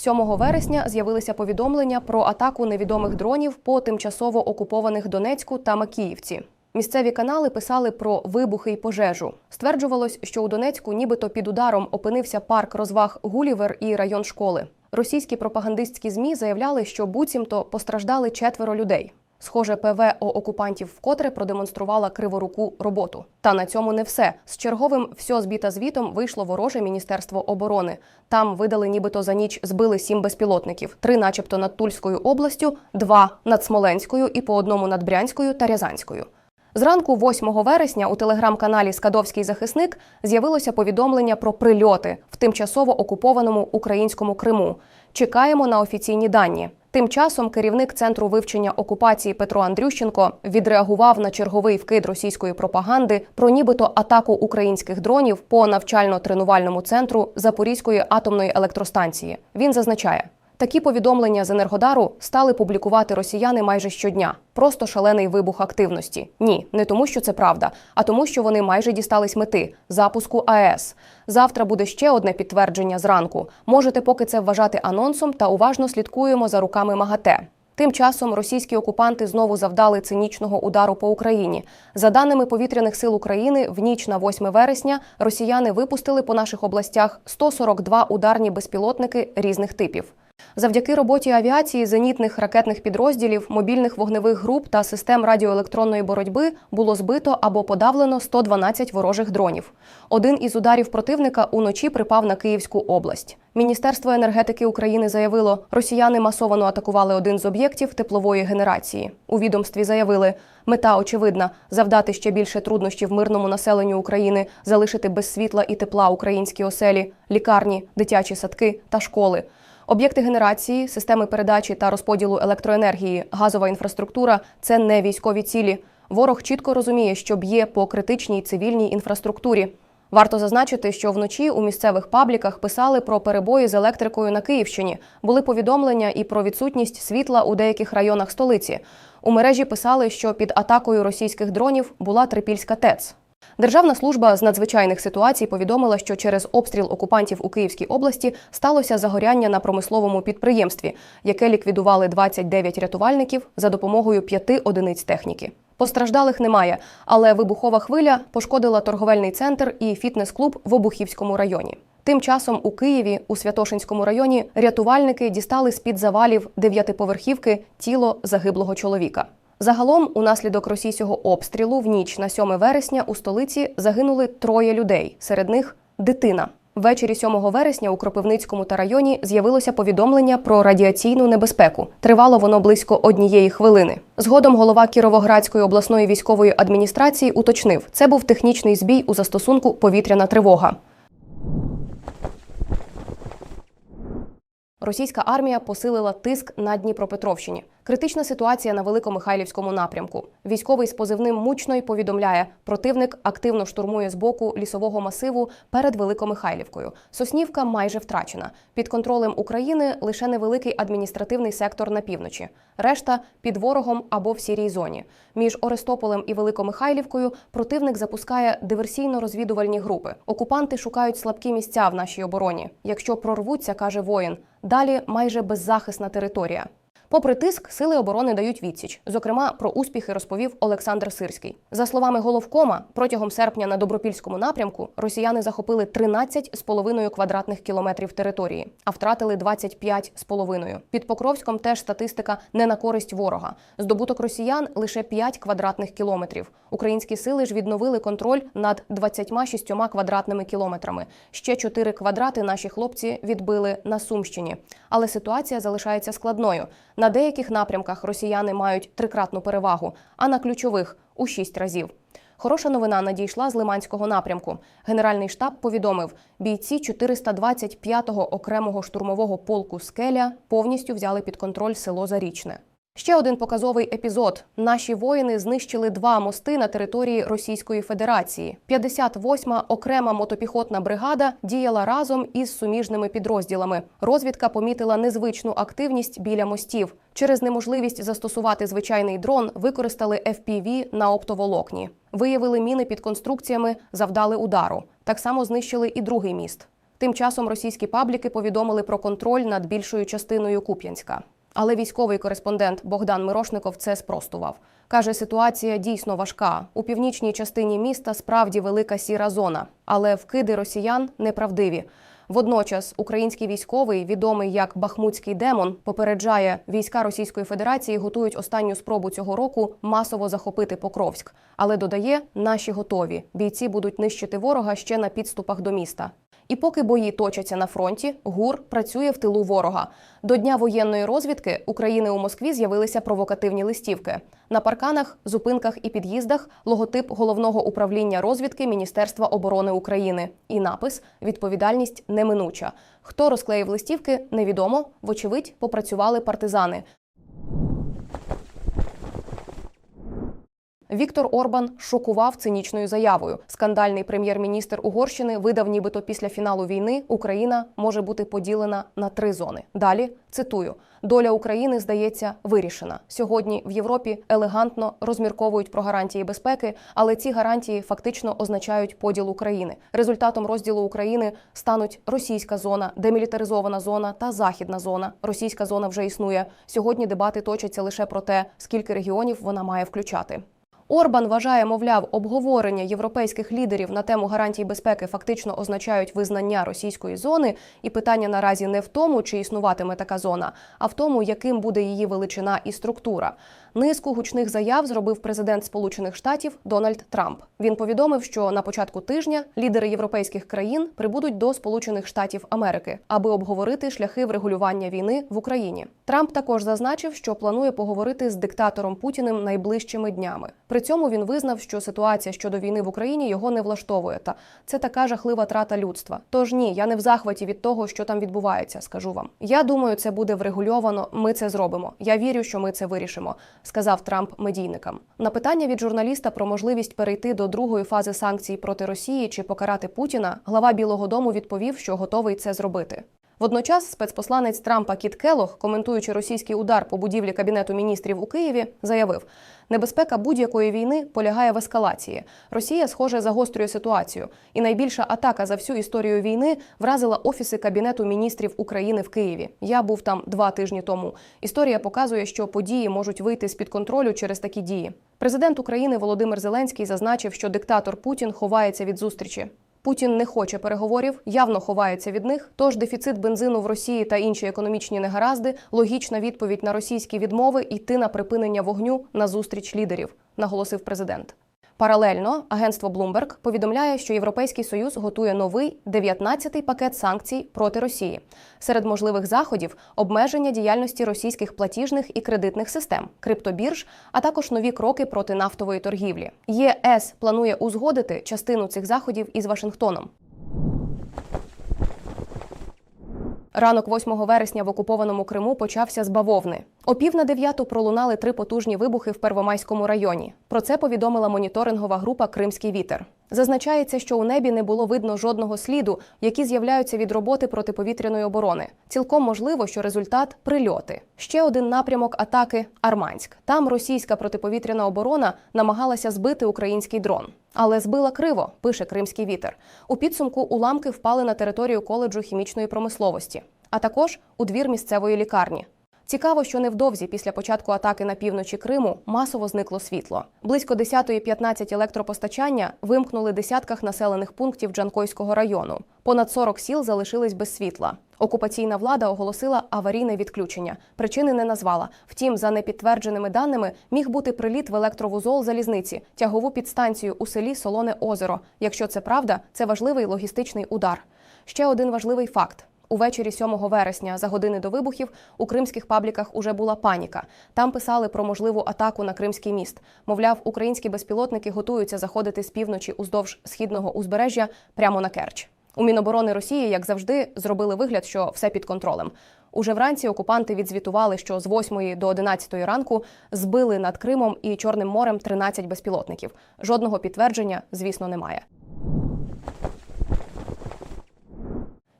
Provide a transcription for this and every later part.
7 вересня з'явилися повідомлення про атаку невідомих дронів по тимчасово окупованих Донецьку та Макіївці. Місцеві канали писали про вибухи й пожежу. Стверджувалось, що у Донецьку нібито під ударом опинився парк розваг Гулівер і район школи. Російські пропагандистські змі заявляли, що буцімто постраждали четверо людей. Схоже, ПВО окупантів вкотре продемонструвала криворуку роботу. Та на цьому не все. З черговим все збіта звітом вийшло вороже міністерство оборони. Там видали, нібито за ніч збили сім безпілотників: три, начебто, над Тульською областю, два над Смоленською і по одному над Брянською та Рязанською. Зранку 8 вересня у телеграм-каналі Скадовський захисник з'явилося повідомлення про прильоти в тимчасово окупованому українському Криму. Чекаємо на офіційні дані. Тим часом керівник центру вивчення окупації Петро Андрющенко відреагував на черговий вкид російської пропаганди про нібито атаку українських дронів по навчально-тренувальному центру Запорізької атомної електростанції. Він зазначає. Такі повідомлення з Енергодару стали публікувати росіяни майже щодня. Просто шалений вибух активності. Ні, не тому, що це правда, а тому, що вони майже дістались мети запуску АЕС. Завтра буде ще одне підтвердження зранку. Можете поки це вважати анонсом та уважно слідкуємо за руками МАГАТЕ. Тим часом російські окупанти знову завдали цинічного удару по Україні. За даними повітряних сил України, в ніч на 8 вересня росіяни випустили по наших областях 142 ударні безпілотники різних типів. Завдяки роботі авіації, зенітних ракетних підрозділів, мобільних вогневих груп та систем радіоелектронної боротьби було збито або подавлено 112 ворожих дронів. Один із ударів противника уночі припав на Київську область. Міністерство енергетики України заявило, росіяни масово атакували один з об'єктів теплової генерації. У відомстві заявили, мета очевидна завдати ще більше труднощів мирному населенню України, залишити без світла і тепла українські оселі, лікарні, дитячі садки та школи. Об'єкти генерації, системи передачі та розподілу електроенергії, газова інфраструктура це не військові цілі. Ворог чітко розуміє, що б'є по критичній цивільній інфраструктурі. Варто зазначити, що вночі у місцевих пабліках писали про перебої з електрикою на Київщині. Були повідомлення і про відсутність світла у деяких районах столиці. У мережі писали, що під атакою російських дронів була Трипільська ТЕЦ. Державна служба з надзвичайних ситуацій повідомила, що через обстріл окупантів у Київській області сталося загоряння на промисловому підприємстві, яке ліквідували 29 рятувальників за допомогою п'яти одиниць техніки. Постраждалих немає, але вибухова хвиля пошкодила торговельний центр і фітнес-клуб в Обухівському районі. Тим часом у Києві, у Святошинському районі, рятувальники дістали з-під завалів дев'ятиповерхівки тіло загиблого чоловіка. Загалом, унаслідок російського обстрілу в ніч на 7 вересня у столиці загинули троє людей. Серед них дитина. Ввечері 7 вересня у Кропивницькому та районі з'явилося повідомлення про радіаційну небезпеку. Тривало воно близько однієї хвилини. Згодом голова Кіровоградської обласної військової адміністрації уточнив, це був технічний збій у застосунку повітряна тривога. Російська армія посилила тиск на Дніпропетровщині. Критична ситуація на Великомихайлівському напрямку. Військовий з позивним Мучной повідомляє, противник активно штурмує з боку лісового масиву перед Великомихайлівкою. Соснівка майже втрачена. Під контролем України лише невеликий адміністративний сектор на півночі. Решта під ворогом або в сірій зоні. Між Орестополем і Великомихайлівкою противник запускає диверсійно-розвідувальні групи. Окупанти шукають слабкі місця в нашій обороні. Якщо прорвуться, каже воїн, далі майже беззахисна територія. Попри тиск, сили оборони дають відсіч. Зокрема, про успіхи розповів Олександр Сирський. За словами головкома, протягом серпня на добропільському напрямку росіяни захопили 13,5 квадратних кілометрів території, а втратили 25,5. Під Покровськом теж статистика не на користь ворога. Здобуток росіян лише 5 квадратних кілометрів. Українські сили ж відновили контроль над 26 квадратними кілометрами. Ще 4 квадрати наші хлопці відбили на Сумщині. Але ситуація залишається складною. На деяких напрямках росіяни мають трикратну перевагу, а на ключових у шість разів. Хороша новина надійшла з Лиманського напрямку. Генеральний штаб повідомив, бійці 425-го окремого штурмового полку Скеля повністю взяли під контроль село Зарічне. Ще один показовий епізод: наші воїни знищили два мости на території Російської Федерації. 58-ма окрема мотопіхотна бригада діяла разом із суміжними підрозділами. Розвідка помітила незвичну активність біля мостів. Через неможливість застосувати звичайний дрон використали FPV на оптоволокні. Виявили міни під конструкціями, завдали удару. Так само знищили і другий міст. Тим часом російські пабліки повідомили про контроль над більшою частиною Куп'янська. Але військовий кореспондент Богдан Мирошников це спростував. Каже, ситуація дійсно важка. У північній частині міста справді велика сіра зона, але вкиди росіян неправдиві. Водночас український військовий, відомий як Бахмутський демон, попереджає, війська Російської Федерації готують останню спробу цього року масово захопити Покровськ. Але додає, наші готові. Бійці будуть нищити ворога ще на підступах до міста. І поки бої точаться на фронті, ГУР працює в тилу ворога. До дня воєнної розвідки України у Москві з'явилися провокативні листівки. На парканах, зупинках і під'їздах логотип головного управління розвідки Міністерства оборони України і напис Відповідальність неминуча. Хто розклеїв листівки, невідомо. Вочевидь, попрацювали партизани. Віктор Орбан шокував цинічною заявою. Скандальний прем'єр-міністр Угорщини видав, нібито після фіналу війни Україна може бути поділена на три зони. Далі цитую: доля України здається вирішена. Сьогодні в Європі елегантно розмірковують про гарантії безпеки, але ці гарантії фактично означають поділ України. Результатом розділу України стануть російська зона, демілітаризована зона та західна зона. Російська зона вже існує. Сьогодні дебати точаться лише про те, скільки регіонів вона має включати. Орбан вважає, мовляв, обговорення європейських лідерів на тему гарантій безпеки фактично означають визнання російської зони, і питання наразі не в тому, чи існуватиме така зона, а в тому, яким буде її величина і структура. Низку гучних заяв зробив президент Сполучених Штатів Дональд Трамп. Він повідомив, що на початку тижня лідери європейських країн прибудуть до Сполучених Штатів Америки, аби обговорити шляхи врегулювання війни в Україні. Трамп також зазначив, що планує поговорити з диктатором Путіним найближчими днями. При цьому він визнав, що ситуація щодо війни в Україні його не влаштовує. Та це така жахлива трата людства. Тож ні, я не в захваті від того, що там відбувається. Скажу вам. Я думаю, це буде врегульовано. Ми це зробимо. Я вірю, що ми це вирішимо, сказав Трамп медійникам. На питання від журналіста про можливість перейти до другої фази санкцій проти Росії чи покарати Путіна, глава Білого Дому відповів, що готовий це зробити. Водночас спецпосланець Трампа Кіт Келох, коментуючи російський удар по будівлі кабінету міністрів у Києві, заявив: небезпека будь-якої війни полягає в ескалації. Росія, схоже, загострює ситуацію, і найбільша атака за всю історію війни вразила офіси кабінету міністрів України в Києві. Я був там два тижні тому. Історія показує, що події можуть вийти з під контролю через такі дії. Президент України Володимир Зеленський зазначив, що диктатор Путін ховається від зустрічі. Путін не хоче переговорів, явно ховається від них. Тож дефіцит бензину в Росії та інші економічні негаразди логічна відповідь на російські відмови йти на припинення вогню на зустріч лідерів, наголосив президент. Паралельно агентство Bloomberg повідомляє, що Європейський Союз готує новий 19-й пакет санкцій проти Росії. Серед можливих заходів обмеження діяльності російських платіжних і кредитних систем, криптобірж, а також нові кроки проти нафтової торгівлі. ЄС планує узгодити частину цих заходів із Вашингтоном. Ранок 8 вересня в окупованому Криму почався з бавовни. О пів на дев'яту пролунали три потужні вибухи в Первомайському районі. Про це повідомила моніторингова група Кримський вітер. Зазначається, що у небі не було видно жодного сліду, які з'являються від роботи протиповітряної оборони. Цілком можливо, що результат прильоти. Ще один напрямок атаки Арманськ. Там російська протиповітряна оборона намагалася збити український дрон. Але збила криво, пише Кримський вітер. У підсумку уламки впали на територію коледжу хімічної промисловості, а також у двір місцевої лікарні. Цікаво, що невдовзі після початку атаки на півночі Криму масово зникло світло. Близько 10.15 електропостачання вимкнули десятках населених пунктів Джанкойського району. Понад 40 сіл залишились без світла. Окупаційна влада оголосила аварійне відключення. Причини не назвала. Втім, за непідтвердженими даними, міг бути приліт в електровузол залізниці, тягову підстанцію у селі Солоне Озеро. Якщо це правда, це важливий логістичний удар. Ще один важливий факт. Увечері 7 вересня, за години до вибухів, у кримських пабліках уже була паніка. Там писали про можливу атаку на Кримський міст. Мовляв, українські безпілотники готуються заходити з півночі уздовж східного узбережжя прямо на Керч. У Міноборони Росії, як завжди, зробили вигляд, що все під контролем. Уже вранці окупанти відзвітували, що з 8 до 11 ранку збили над Кримом і Чорним морем 13 безпілотників. Жодного підтвердження, звісно, немає.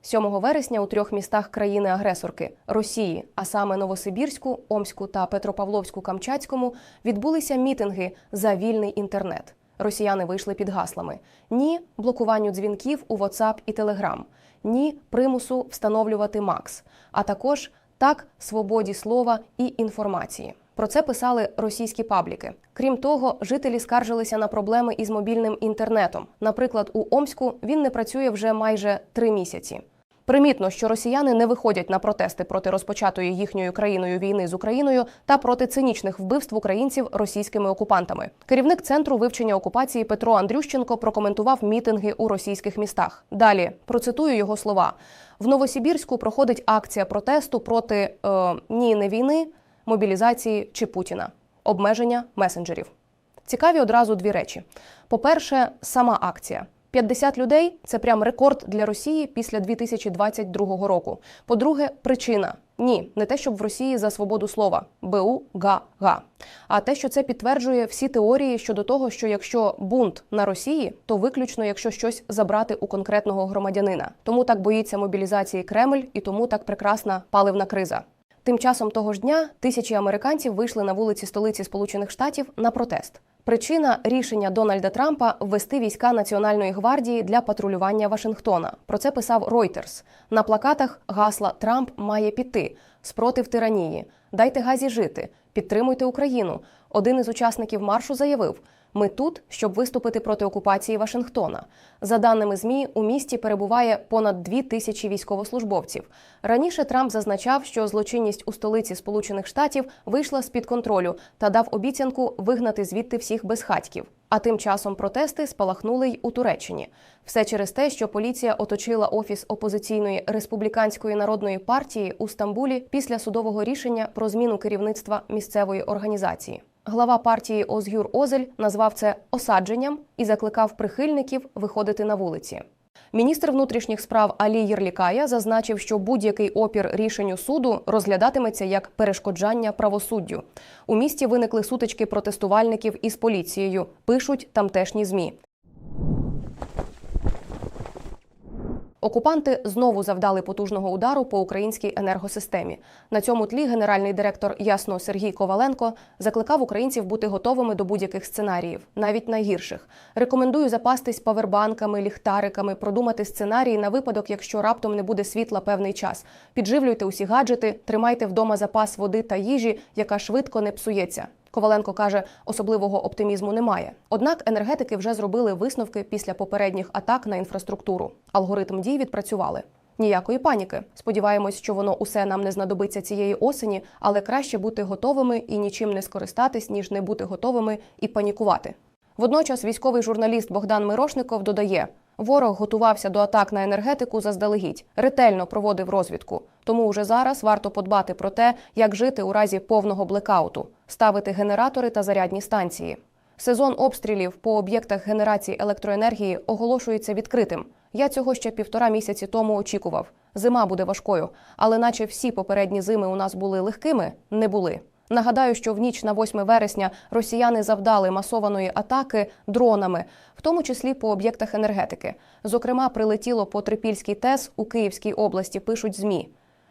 7 вересня у трьох містах країни-агресорки Росії, а саме Новосибірську, Омську та Петропавловську Камчатському, відбулися мітинги за вільний інтернет. росіяни вийшли під гаслами: ні блокуванню дзвінків у WhatsApp і Telegram, ні примусу встановлювати МАКС, а також так свободі слова і інформації. Про це писали російські пабліки. Крім того, жителі скаржилися на проблеми із мобільним інтернетом. Наприклад, у Омську він не працює вже майже три місяці. Примітно, що росіяни не виходять на протести проти розпочатої їхньою країною війни з Україною та проти цинічних вбивств українців російськими окупантами. Керівник центру вивчення окупації Петро Андрющенко прокоментував мітинги у російських містах. Далі процитую його слова: в Новосибірську проходить акція протесту проти е, ні не війни, мобілізації чи Путіна, обмеження месенджерів. Цікаві одразу дві речі: по-перше, сама акція. 50 людей це прям рекорд для Росії після 2022 року. По-друге, причина ні, не те, щоб в Росії за свободу слова БУ га га, а те, що це підтверджує всі теорії щодо того, що якщо бунт на Росії, то виключно якщо щось забрати у конкретного громадянина. Тому так боїться мобілізації Кремль і тому так прекрасна паливна криза. Тим часом того ж дня тисячі американців вийшли на вулиці столиці Сполучених Штатів на протест. Причина рішення Дональда Трампа ввести війська Національної гвардії для патрулювання Вашингтона. Про це писав Reuters. На плакатах гасла Трамп має піти, спротив тиранії, дайте газі жити, підтримуйте Україну. Один із учасників маршу заявив: ми тут, щоб виступити проти окупації Вашингтона. За даними змі, у місті перебуває понад дві тисячі військовослужбовців. Раніше Трамп зазначав, що злочинність у столиці Сполучених Штатів вийшла з під контролю та дав обіцянку вигнати звідти всіх безхатьків. А тим часом протести спалахнули й у Туреччині. Все через те, що поліція оточила офіс опозиційної республіканської народної партії у Стамбулі після судового рішення про зміну керівництва місцевої організації. Глава партії Озгюр Озель назвав це осадженням і закликав прихильників виходити на вулиці. Міністр внутрішніх справ Алі Єрлікая зазначив, що будь-який опір рішенню суду розглядатиметься як перешкоджання правосуддю. У місті виникли сутички протестувальників із поліцією. Пишуть тамтешні змі. Окупанти знову завдали потужного удару по українській енергосистемі. На цьому тлі генеральний директор Ясно Сергій Коваленко закликав українців бути готовими до будь-яких сценаріїв, навіть найгірших. Рекомендую запастись павербанками, ліхтариками, продумати сценарії на випадок, якщо раптом не буде світла певний час. Підживлюйте усі гаджети, тримайте вдома запас води та їжі, яка швидко не псується. Коваленко каже, особливого оптимізму немає. Однак енергетики вже зробили висновки після попередніх атак на інфраструктуру. Алгоритм дій відпрацювали. Ніякої паніки. Сподіваємось, що воно усе нам не знадобиться цієї осені, але краще бути готовими і нічим не скористатись, ніж не бути готовими і панікувати. Водночас військовий журналіст Богдан Мирошников додає: ворог готувався до атак на енергетику заздалегідь, ретельно проводив розвідку. Тому уже зараз варто подбати про те, як жити у разі повного блекауту, ставити генератори та зарядні станції. Сезон обстрілів по об'єктах генерації електроенергії оголошується відкритим. Я цього ще півтора місяці тому очікував. Зима буде важкою, але наче всі попередні зими у нас були легкими, не були. Нагадаю, що в ніч на 8 вересня росіяни завдали масованої атаки дронами, в тому числі по об'єктах енергетики. Зокрема, прилетіло по Трипільській ТЕС у Київській області. Пишуть змі.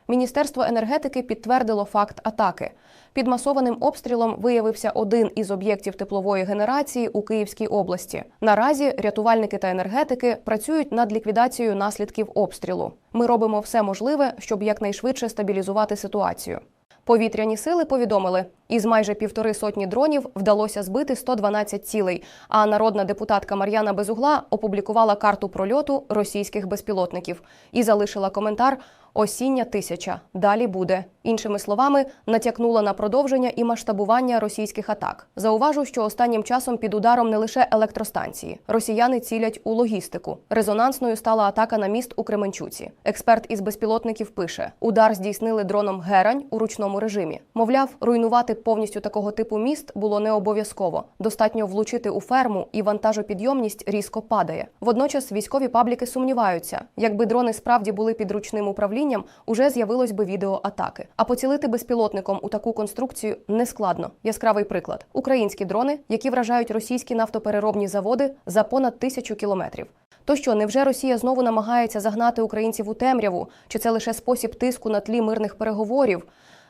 Міністерство енергетики підтвердило факт атаки. Під масованим обстрілом виявився один із об'єктів теплової генерації у Київській області. Наразі рятувальники та енергетики працюють над ліквідацією наслідків обстрілу. Ми робимо все можливе, щоб якнайшвидше стабілізувати ситуацію. Повітряні сили повідомили, із майже півтори сотні дронів вдалося збити 112 цілей. А народна депутатка Мар'яна Безугла опублікувала карту прольоту російських безпілотників і залишила коментар Осіння тисяча. Далі буде. Іншими словами, натякнула на продовження і масштабування російських атак. Зауважу, що останнім часом під ударом не лише електростанції. Росіяни цілять у логістику. Резонансною стала атака на міст у Кременчуці. Експерт із безпілотників пише: удар здійснили дроном Герань у ручному режимі. Мовляв, руйнувати повністю такого типу міст було не обов'язково. Достатньо влучити у ферму, і вантажопідйомність різко падає. Водночас військові пабліки сумніваються, якби дрони справді були під ручним управлінням, уже з'явилось би відео атаки. А поцілити безпілотником у таку конструкцію нескладно. Яскравий приклад: українські дрони, які вражають російські нафтопереробні заводи за понад тисячу кілометрів. То що, невже Росія знову намагається загнати українців у темряву? Чи це лише спосіб тиску на тлі мирних переговорів?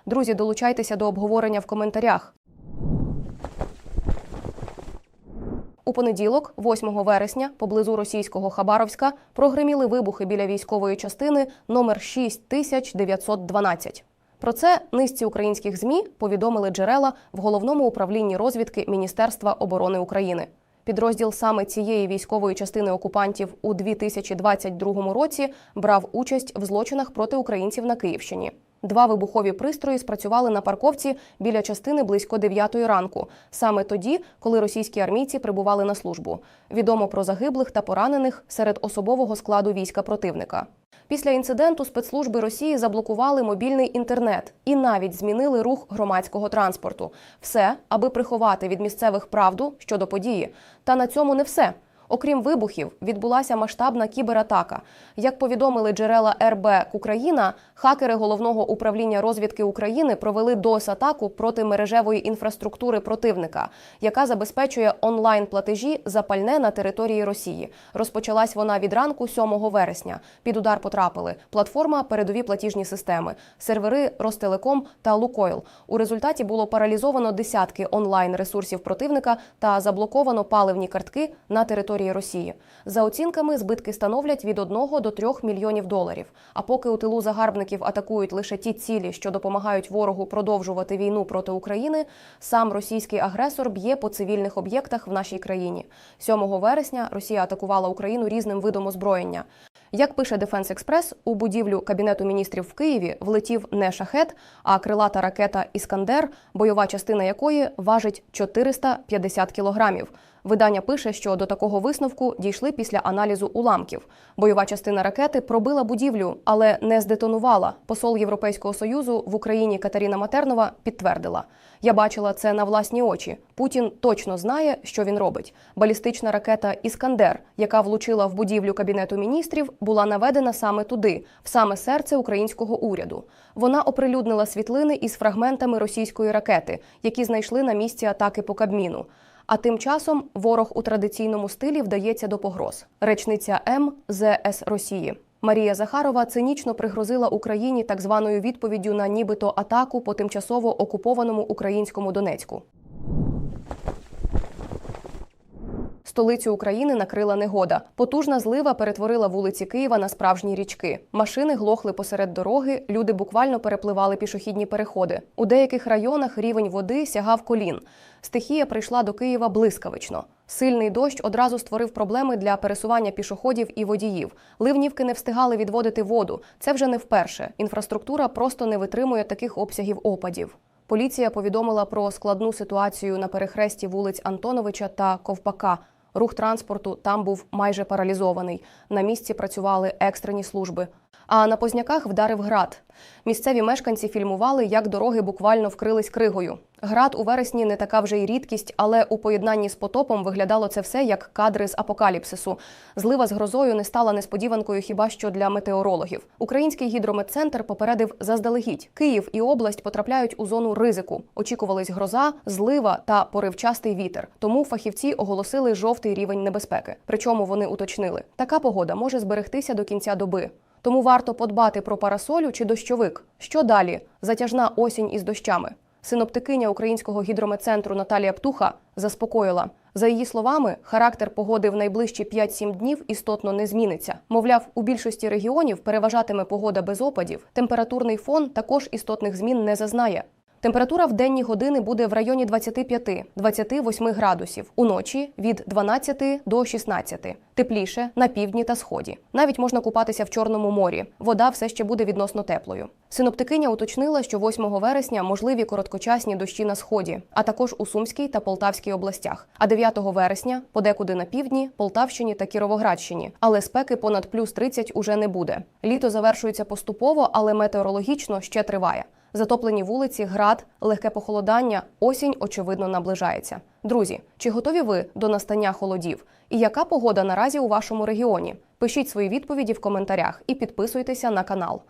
Друзі, долучайтеся до обговорення в коментарях. У понеділок, 8 вересня, поблизу російського Хабаровська, прогреміли вибухи біля військової частини номер 6912. Про це низці українських змі повідомили джерела в головному управлінні розвідки Міністерства оборони України. Підрозділ саме цієї військової частини окупантів у 2022 році брав участь в злочинах проти українців на Київщині. Два вибухові пристрої спрацювали на парковці біля частини близько 9 ранку, саме тоді, коли російські армійці прибували на службу. Відомо про загиблих та поранених серед особового складу війська противника. Після інциденту спецслужби Росії заблокували мобільний інтернет і навіть змінили рух громадського транспорту. Все, аби приховати від місцевих правду щодо події. Та на цьому не все. Окрім вибухів, відбулася масштабна кібератака. Як повідомили джерела РБ Україна, хакери головного управління розвідки України провели DOS-атаку проти мережевої інфраструктури противника, яка забезпечує онлайн платежі за пальне на території Росії. Розпочалась вона від ранку 7 вересня. Під удар потрапили платформа, передові платіжні системи, сервери Ростелеком та Лукойл. У результаті було паралізовано десятки онлайн ресурсів противника та заблоковано паливні картки на території Росії. За оцінками, збитки становлять від 1 до 3 мільйонів доларів. А поки у тилу загарбників атакують лише ті цілі, що допомагають ворогу продовжувати війну проти України, сам російський агресор б'є по цивільних об'єктах в нашій країні. 7 вересня Росія атакувала Україну різним видом озброєння. Як пише Дефенс Експрес, у будівлю кабінету міністрів в Києві влетів не шахет, а крилата ракета Іскандер, бойова частина якої важить 450 кілограмів. Видання пише, що до такого висновку дійшли після аналізу уламків. Бойова частина ракети пробила будівлю, але не здетонувала. Посол Європейського союзу в Україні Катерина Матернова підтвердила: я бачила це на власні очі. Путін точно знає, що він робить. Балістична ракета Іскандер, яка влучила в будівлю кабінету міністрів, була наведена саме туди, в саме серце українського уряду. Вона оприлюднила світлини із фрагментами російської ракети, які знайшли на місці атаки по Кабміну. А тим часом ворог у традиційному стилі вдається до погроз. Речниця МЗС Росії. Марія Захарова цинічно пригрозила Україні так званою відповіддю на нібито атаку по тимчасово окупованому українському Донецьку. Столицю України накрила негода. Потужна злива перетворила вулиці Києва на справжні річки. Машини глохли посеред дороги, люди буквально перепливали пішохідні переходи. У деяких районах рівень води сягав колін. Стихія прийшла до Києва блискавично. Сильний дощ одразу створив проблеми для пересування пішоходів і водіїв. Ливнівки не встигали відводити воду. Це вже не вперше. Інфраструктура просто не витримує таких обсягів опадів. Поліція повідомила про складну ситуацію на перехресті вулиць Антоновича та Ковпака. Рух транспорту там був майже паралізований. На місці працювали екстрені служби. А на позняках вдарив град. Місцеві мешканці фільмували, як дороги буквально вкрились кригою. Град у вересні не така вже й рідкість, але у поєднанні з потопом виглядало це все як кадри з апокаліпсису. Злива з грозою не стала несподіванкою хіба що для метеорологів. Український гідрометцентр попередив заздалегідь. Київ і область потрапляють у зону ризику. Очікувались гроза, злива та поривчастий вітер. Тому фахівці оголосили жовтий рівень небезпеки. Причому вони уточнили, така погода може зберегтися до кінця доби. Тому варто подбати про парасолю чи дощовик. Що далі? Затяжна осінь із дощами. Синоптикиня українського гідрометцентру Наталія Птуха заспокоїла. За її словами, характер погоди в найближчі 5-7 днів істотно не зміниться. Мовляв, у більшості регіонів переважатиме погода без опадів. Температурний фон також істотних змін не зазнає. Температура в денні години буде в районі 25-28 градусів, уночі від 12 до 16. Тепліше на півдні та сході. Навіть можна купатися в Чорному морі. Вода все ще буде відносно теплою. Синоптикиня уточнила, що 8 вересня можливі короткочасні дощі на сході, а також у Сумській та Полтавській областях. А 9 вересня подекуди на півдні, Полтавщині та Кіровоградщині. Але спеки понад плюс 30 уже не буде. Літо завершується поступово, але метеорологічно ще триває. Затоплені вулиці, град, легке похолодання, осінь очевидно наближається. Друзі, чи готові ви до настання холодів? І яка погода наразі у вашому регіоні? Пишіть свої відповіді в коментарях і підписуйтеся на канал.